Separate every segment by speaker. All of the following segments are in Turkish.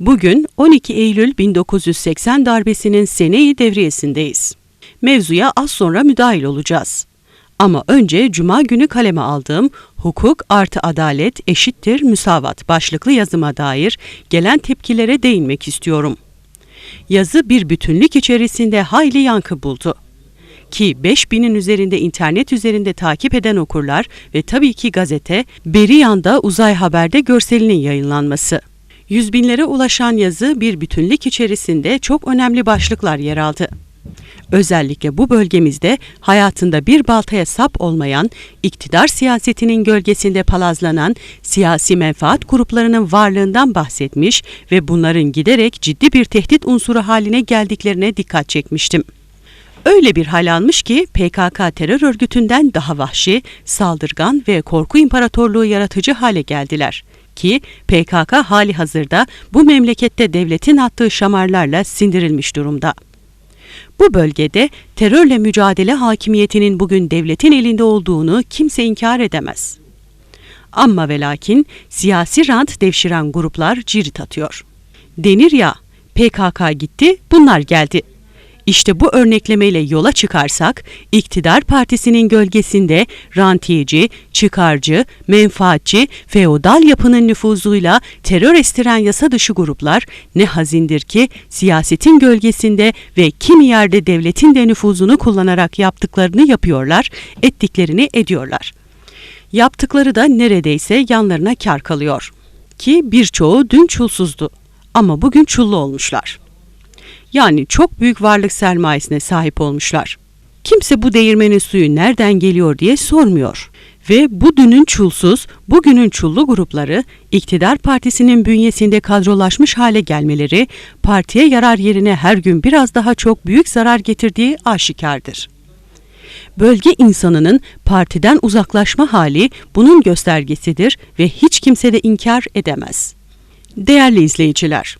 Speaker 1: Bugün 12 Eylül 1980 darbesinin seneyi devriyesindeyiz. Mevzuya az sonra müdahil olacağız. Ama önce Cuma günü kaleme aldığım Hukuk artı Adalet eşittir müsavat başlıklı yazıma dair gelen tepkilere değinmek istiyorum. Yazı bir bütünlük içerisinde hayli yankı buldu. Ki 5000'in üzerinde internet üzerinde takip eden okurlar ve tabii ki gazete, beri yanda uzay haberde görselinin yayınlanması. Yüz binlere ulaşan yazı bir bütünlük içerisinde çok önemli başlıklar yer aldı. Özellikle bu bölgemizde hayatında bir baltaya sap olmayan, iktidar siyasetinin gölgesinde palazlanan siyasi menfaat gruplarının varlığından bahsetmiş ve bunların giderek ciddi bir tehdit unsuru haline geldiklerine dikkat çekmiştim. Öyle bir hal almış ki PKK terör örgütünden daha vahşi, saldırgan ve korku imparatorluğu yaratıcı hale geldiler ki PKK hali hazırda bu memlekette devletin attığı şamarlarla sindirilmiş durumda. Bu bölgede terörle mücadele hakimiyetinin bugün devletin elinde olduğunu kimse inkar edemez. Ama ve lakin siyasi rant devşiren gruplar cirit atıyor. Denir ya PKK gitti bunlar geldi işte bu örneklemeyle yola çıkarsak, iktidar partisinin gölgesinde rantiyeci, çıkarcı, menfaatçi, feodal yapının nüfuzuyla terör estiren yasa dışı gruplar ne hazindir ki siyasetin gölgesinde ve kimi yerde devletin de nüfuzunu kullanarak yaptıklarını yapıyorlar, ettiklerini ediyorlar. Yaptıkları da neredeyse yanlarına kar kalıyor. Ki birçoğu dün çulsuzdu ama bugün çullu olmuşlar.'' Yani çok büyük varlık sermayesine sahip olmuşlar. Kimse bu değirmenin suyu nereden geliyor diye sormuyor. Ve bu dünün çulsuz, bugünün çullu grupları iktidar partisinin bünyesinde kadrolaşmış hale gelmeleri partiye yarar yerine her gün biraz daha çok büyük zarar getirdiği aşikardır. Bölge insanının partiden uzaklaşma hali bunun göstergesidir ve hiç kimse de inkar edemez. Değerli izleyiciler,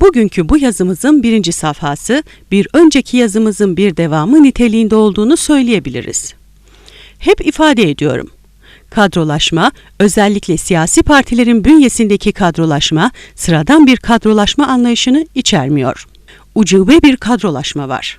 Speaker 1: Bugünkü bu yazımızın birinci safhası bir önceki yazımızın bir devamı niteliğinde olduğunu söyleyebiliriz. Hep ifade ediyorum. Kadrolaşma, özellikle siyasi partilerin bünyesindeki kadrolaşma, sıradan bir kadrolaşma anlayışını içermiyor. Ucube bir kadrolaşma var.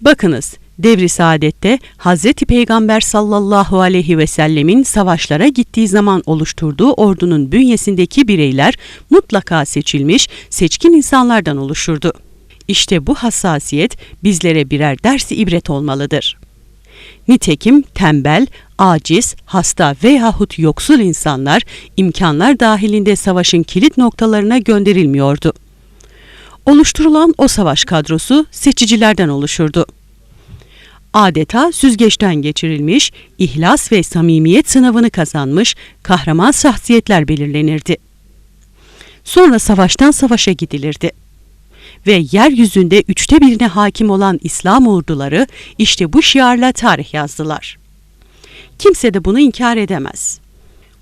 Speaker 1: Bakınız, Devri saadette Hazreti Peygamber sallallahu aleyhi ve sellemin savaşlara gittiği zaman oluşturduğu ordunun bünyesindeki bireyler mutlaka seçilmiş, seçkin insanlardan oluşurdu. İşte bu hassasiyet bizlere birer dersi ibret olmalıdır. Nitekim tembel, aciz, hasta veyahut yoksul insanlar imkanlar dahilinde savaşın kilit noktalarına gönderilmiyordu. Oluşturulan o savaş kadrosu seçicilerden oluşurdu adeta süzgeçten geçirilmiş, ihlas ve samimiyet sınavını kazanmış kahraman şahsiyetler belirlenirdi. Sonra savaştan savaşa gidilirdi. Ve yeryüzünde üçte birine hakim olan İslam orduları işte bu şiarla tarih yazdılar. Kimse de bunu inkar edemez.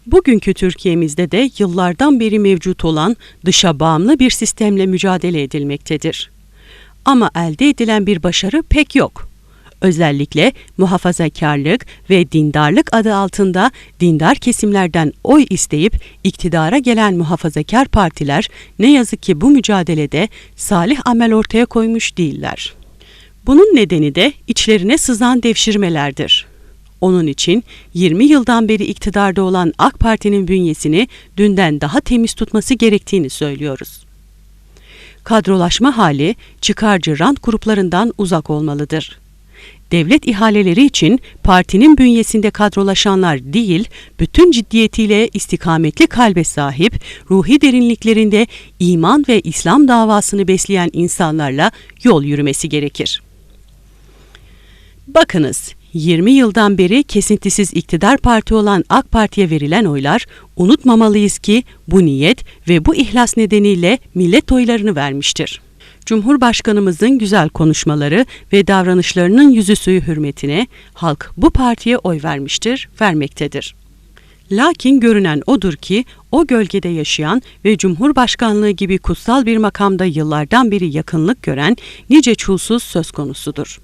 Speaker 1: Bugünkü Türkiye'mizde de yıllardan beri mevcut olan dışa bağımlı bir sistemle mücadele edilmektedir. Ama elde edilen bir başarı pek yok.'' Özellikle muhafazakarlık ve dindarlık adı altında dindar kesimlerden oy isteyip iktidara gelen muhafazakar partiler ne yazık ki bu mücadelede salih amel ortaya koymuş değiller. Bunun nedeni de içlerine sızan devşirmelerdir. Onun için 20 yıldan beri iktidarda olan AK Parti'nin bünyesini dünden daha temiz tutması gerektiğini söylüyoruz. Kadrolaşma hali çıkarcı rant gruplarından uzak olmalıdır devlet ihaleleri için partinin bünyesinde kadrolaşanlar değil, bütün ciddiyetiyle istikametli kalbe sahip, ruhi derinliklerinde iman ve İslam davasını besleyen insanlarla yol yürümesi gerekir. Bakınız, 20 yıldan beri kesintisiz iktidar parti olan AK Parti'ye verilen oylar unutmamalıyız ki bu niyet ve bu ihlas nedeniyle millet oylarını vermiştir. Cumhurbaşkanımızın güzel konuşmaları ve davranışlarının yüzü suyu hürmetine halk bu partiye oy vermiştir, vermektedir. Lakin görünen odur ki o gölgede yaşayan ve Cumhurbaşkanlığı gibi kutsal bir makamda yıllardan beri yakınlık gören nice çulsuz söz konusudur.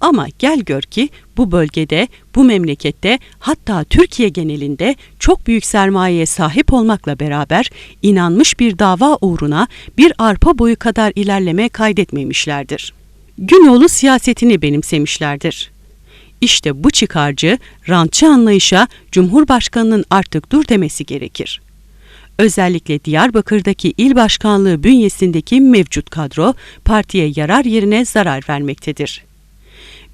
Speaker 1: Ama gel gör ki bu bölgede, bu memlekette hatta Türkiye genelinde çok büyük sermayeye sahip olmakla beraber inanmış bir dava uğruna bir arpa boyu kadar ilerleme kaydetmemişlerdir. Günoğlu siyasetini benimsemişlerdir. İşte bu çıkarcı, rantçı anlayışa Cumhurbaşkanının artık dur demesi gerekir. Özellikle Diyarbakır'daki il başkanlığı bünyesindeki mevcut kadro partiye yarar yerine zarar vermektedir.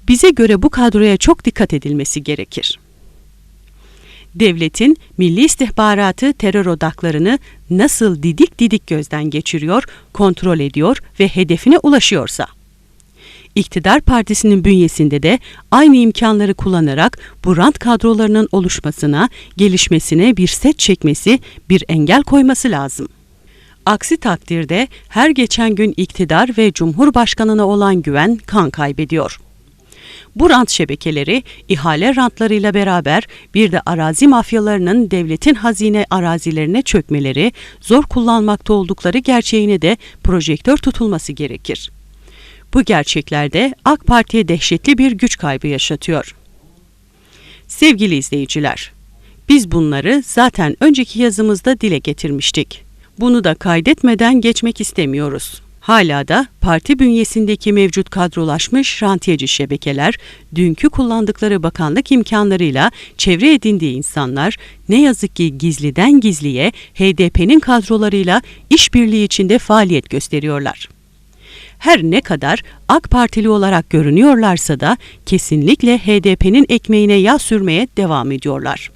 Speaker 1: Bize göre bu kadroya çok dikkat edilmesi gerekir. Devletin milli istihbaratı terör odaklarını nasıl didik didik gözden geçiriyor, kontrol ediyor ve hedefine ulaşıyorsa İktidar partisinin bünyesinde de aynı imkanları kullanarak bu rant kadrolarının oluşmasına, gelişmesine bir set çekmesi, bir engel koyması lazım. Aksi takdirde her geçen gün iktidar ve Cumhurbaşkanına olan güven kan kaybediyor. Bu rant şebekeleri ihale rantlarıyla beraber bir de arazi mafyalarının devletin hazine arazilerine çökmeleri, zor kullanmakta oldukları gerçeğine de projektör tutulması gerekir. Bu gerçeklerde AK Parti'ye dehşetli bir güç kaybı yaşatıyor. Sevgili izleyiciler, biz bunları zaten önceki yazımızda dile getirmiştik. Bunu da kaydetmeden geçmek istemiyoruz. Hala da parti bünyesindeki mevcut kadrolaşmış rantiyeci şebekeler, dünkü kullandıkları bakanlık imkanlarıyla çevre edindiği insanlar ne yazık ki gizliden gizliye HDP'nin kadrolarıyla işbirliği içinde faaliyet gösteriyorlar. Her ne kadar AK Partili olarak görünüyorlarsa da kesinlikle HDP'nin ekmeğine yağ sürmeye devam ediyorlar.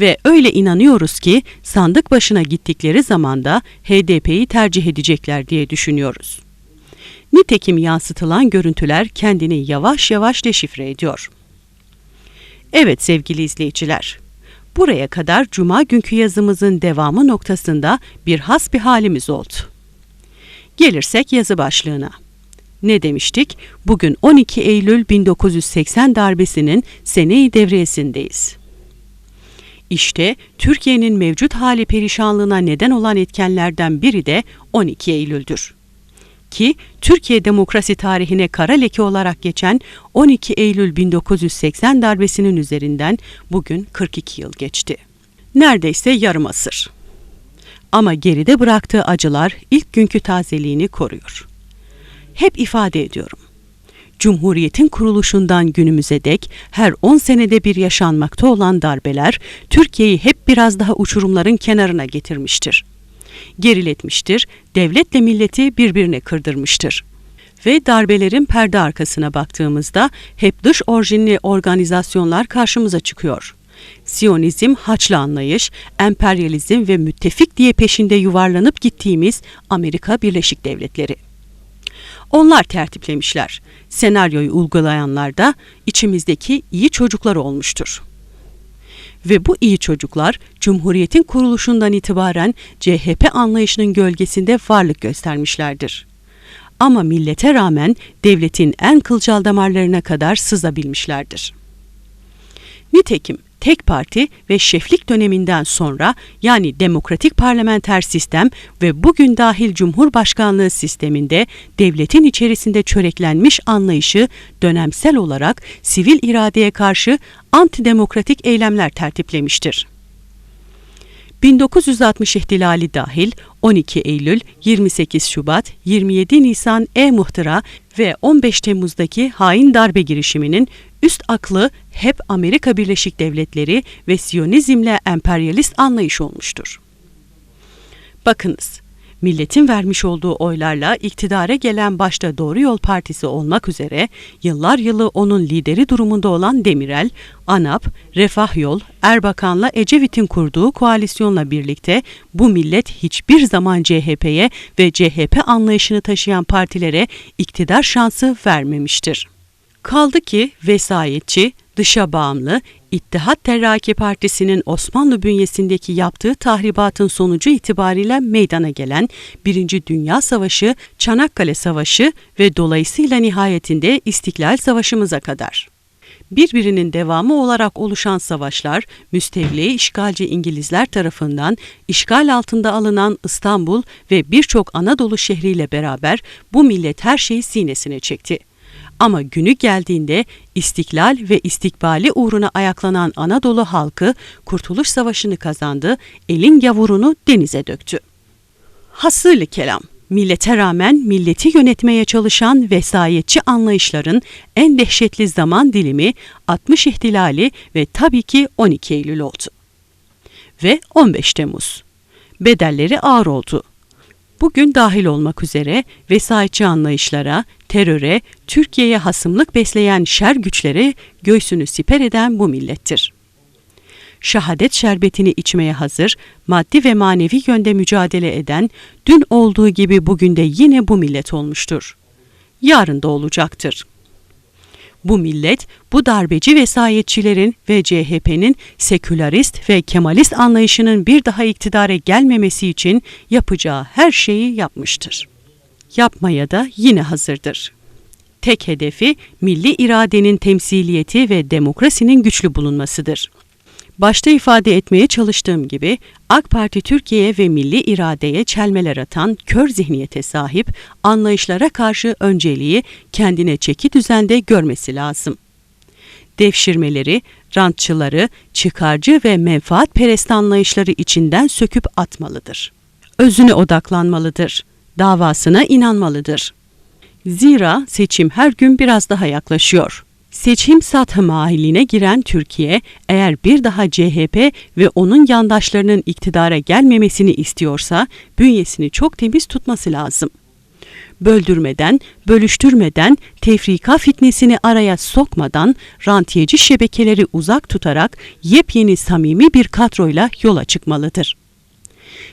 Speaker 1: Ve öyle inanıyoruz ki sandık başına gittikleri zaman da HDP'yi tercih edecekler diye düşünüyoruz. Nitekim yansıtılan görüntüler kendini yavaş yavaş deşifre ediyor. Evet sevgili izleyiciler, buraya kadar cuma günkü yazımızın devamı noktasında bir has bir halimiz oldu. Gelirsek yazı başlığına. Ne demiştik? Bugün 12 Eylül 1980 darbesinin seneyi devriyesindeyiz. İşte Türkiye'nin mevcut hali perişanlığına neden olan etkenlerden biri de 12 Eylül'dür. Ki Türkiye demokrasi tarihine kara leke olarak geçen 12 Eylül 1980 darbesinin üzerinden bugün 42 yıl geçti. Neredeyse yarım asır ama geride bıraktığı acılar ilk günkü tazeliğini koruyor. Hep ifade ediyorum. Cumhuriyetin kuruluşundan günümüze dek her 10 senede bir yaşanmakta olan darbeler Türkiye'yi hep biraz daha uçurumların kenarına getirmiştir. Geriletmiştir, devletle milleti birbirine kırdırmıştır ve darbelerin perde arkasına baktığımızda hep dış orijinli organizasyonlar karşımıza çıkıyor. Siyonizm, haçlı anlayış, emperyalizm ve müttefik diye peşinde yuvarlanıp gittiğimiz Amerika Birleşik Devletleri. Onlar tertiplemişler. Senaryoyu uygulayanlar da içimizdeki iyi çocuklar olmuştur. Ve bu iyi çocuklar Cumhuriyet'in kuruluşundan itibaren CHP anlayışının gölgesinde varlık göstermişlerdir. Ama millete rağmen devletin en kılcal damarlarına kadar sızabilmişlerdir. Nitekim tek parti ve şeflik döneminden sonra yani demokratik parlamenter sistem ve bugün dahil cumhurbaşkanlığı sisteminde devletin içerisinde çöreklenmiş anlayışı dönemsel olarak sivil iradeye karşı antidemokratik eylemler tertiplemiştir. 1960 ihtilali dahil 12 Eylül, 28 Şubat, 27 Nisan e-muhtıra ve 15 Temmuz'daki hain darbe girişiminin üst aklı hep Amerika Birleşik Devletleri ve Siyonizmle emperyalist anlayış olmuştur. Bakınız, milletin vermiş olduğu oylarla iktidara gelen başta Doğru Yol Partisi olmak üzere yıllar yılı onun lideri durumunda olan Demirel, ANAP, Refah Yol, Erbakan'la Ecevit'in kurduğu koalisyonla birlikte bu millet hiçbir zaman CHP'ye ve CHP anlayışını taşıyan partilere iktidar şansı vermemiştir. Kaldı ki vesayetçi, dışa bağımlı, İttihat Terraki Partisi'nin Osmanlı bünyesindeki yaptığı tahribatın sonucu itibariyle meydana gelen Birinci Dünya Savaşı, Çanakkale Savaşı ve dolayısıyla nihayetinde İstiklal Savaşımıza kadar. Birbirinin devamı olarak oluşan savaşlar, müstevli işgalci İngilizler tarafından işgal altında alınan İstanbul ve birçok Anadolu şehriyle beraber bu millet her şeyi sinesine çekti Ama günü geldiğinde istiklal ve istikbali uğruna ayaklanan Anadolu halkı Kurtuluş Savaşı'nı kazandı, elin yavurunu denize döktü. Hasılı kelam, millete rağmen milleti yönetmeye çalışan vesayetçi anlayışların en dehşetli zaman dilimi 60 ihtilali ve tabii ki 12 Eylül oldu. Ve 15 Temmuz. Bedelleri ağır oldu. Bugün dahil olmak üzere vesayetçi anlayışlara, teröre, Türkiye'ye hasımlık besleyen şer güçlere göğsünü siper eden bu millettir. Şahadet şerbetini içmeye hazır, maddi ve manevi yönde mücadele eden, dün olduğu gibi bugün de yine bu millet olmuştur. Yarın da olacaktır. Bu millet, bu darbeci vesayetçilerin ve CHP'nin sekülerist ve kemalist anlayışının bir daha iktidara gelmemesi için yapacağı her şeyi yapmıştır. Yapmaya da yine hazırdır. Tek hedefi milli iradenin temsiliyeti ve demokrasinin güçlü bulunmasıdır. Başta ifade etmeye çalıştığım gibi AK Parti Türkiye ve milli iradeye çelmeler atan kör zihniyete sahip anlayışlara karşı önceliği kendine çeki düzende görmesi lazım. Devşirmeleri, rantçıları, çıkarcı ve menfaat perest anlayışları içinden söküp atmalıdır. Özüne odaklanmalıdır. Davasına inanmalıdır. Zira seçim her gün biraz daha yaklaşıyor. Seçim satı mahiline giren Türkiye eğer bir daha CHP ve onun yandaşlarının iktidara gelmemesini istiyorsa bünyesini çok temiz tutması lazım. Böldürmeden, bölüştürmeden, tefrika fitnesini araya sokmadan, rantiyeci şebekeleri uzak tutarak yepyeni samimi bir kadroyla yola çıkmalıdır.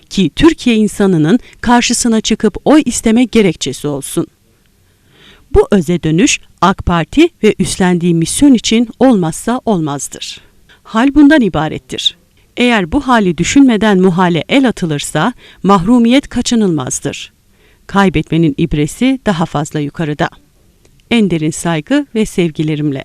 Speaker 1: Ki Türkiye insanının karşısına çıkıp oy isteme gerekçesi olsun. Bu öze dönüş AK Parti ve üstlendiği misyon için olmazsa olmazdır. Hal bundan ibarettir. Eğer bu hali düşünmeden muhale el atılırsa mahrumiyet kaçınılmazdır. Kaybetmenin ibresi daha fazla yukarıda. En derin saygı ve sevgilerimle.